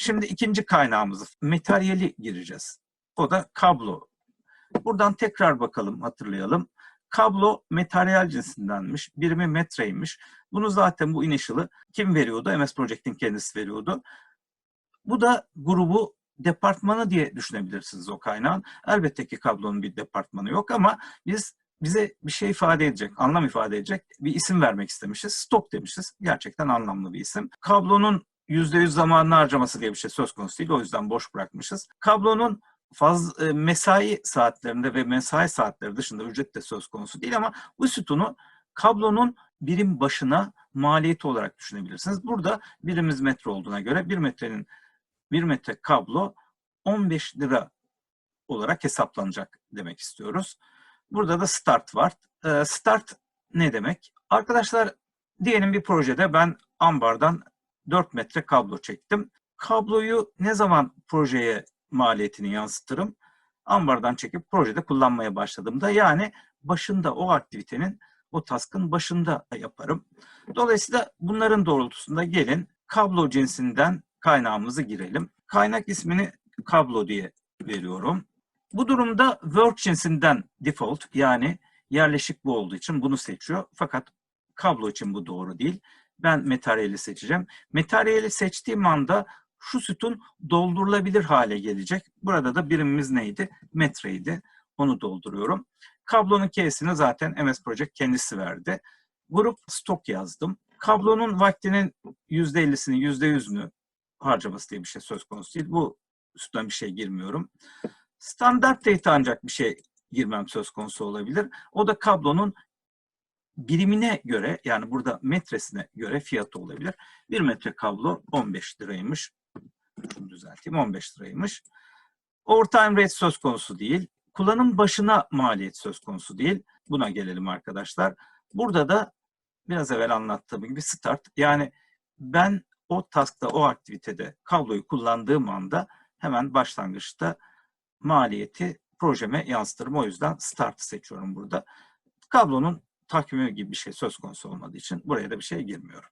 Şimdi ikinci kaynağımızı, materyali gireceğiz. O da kablo. Buradan tekrar bakalım, hatırlayalım. Kablo materyal cinsindenmiş, birimi metreymiş. Bunu zaten bu initial'ı kim veriyordu? MS Project'in kendisi veriyordu. Bu da grubu departmanı diye düşünebilirsiniz o kaynağın. Elbette ki kablonun bir departmanı yok ama biz bize bir şey ifade edecek, anlam ifade edecek bir isim vermek istemişiz. Stok demişiz. Gerçekten anlamlı bir isim. Kablonun %100 zamanını harcaması diye bir şey söz konusu değil. O yüzden boş bırakmışız. Kablonun faz, e, mesai saatlerinde ve mesai saatleri dışında ücret de söz konusu değil ama bu sütunu kablonun birim başına maliyeti olarak düşünebilirsiniz. Burada birimiz metre olduğuna göre bir metrenin bir metre kablo 15 lira olarak hesaplanacak demek istiyoruz. Burada da start var. Ee, Start ne demek? Arkadaşlar diyelim bir projede ben ambardan 4 metre kablo çektim. Kabloyu ne zaman projeye maliyetini yansıtırım? Ambardan çekip projede kullanmaya başladığımda yani başında o aktivitenin o task'ın başında yaparım. Dolayısıyla bunların doğrultusunda gelin kablo cinsinden kaynağımızı girelim. Kaynak ismini kablo diye veriyorum. Bu durumda work cinsinden default yani yerleşik bu olduğu için bunu seçiyor. Fakat kablo için bu doğru değil. Ben materyali seçeceğim. Materyali seçtiğim anda şu sütun doldurulabilir hale gelecek. Burada da birimimiz neydi? Metreydi. Onu dolduruyorum. Kablonun K'sini zaten MS Project kendisi verdi. Grup stok yazdım. Kablonun vaktinin %50'sini, %100'ünü harcaması diye bir şey söz konusu değil. Bu üstten bir şey girmiyorum. Standart data ancak bir şey girmem söz konusu olabilir. O da kablonun birimine göre yani burada metresine göre fiyatı olabilir. Bir metre kablo 15 liraymış. Şunu düzelteyim 15 liraymış. Overtime rate söz konusu değil. Kullanım başına maliyet söz konusu değil. Buna gelelim arkadaşlar. Burada da biraz evvel anlattığım gibi start yani ben o task'ta, o aktivitede kabloyu kullandığım anda hemen başlangıçta maliyeti projeme yansıtırım. O yüzden start seçiyorum burada. Kablonun takvimi gibi bir şey söz konusu olmadığı için buraya da bir şey girmiyorum.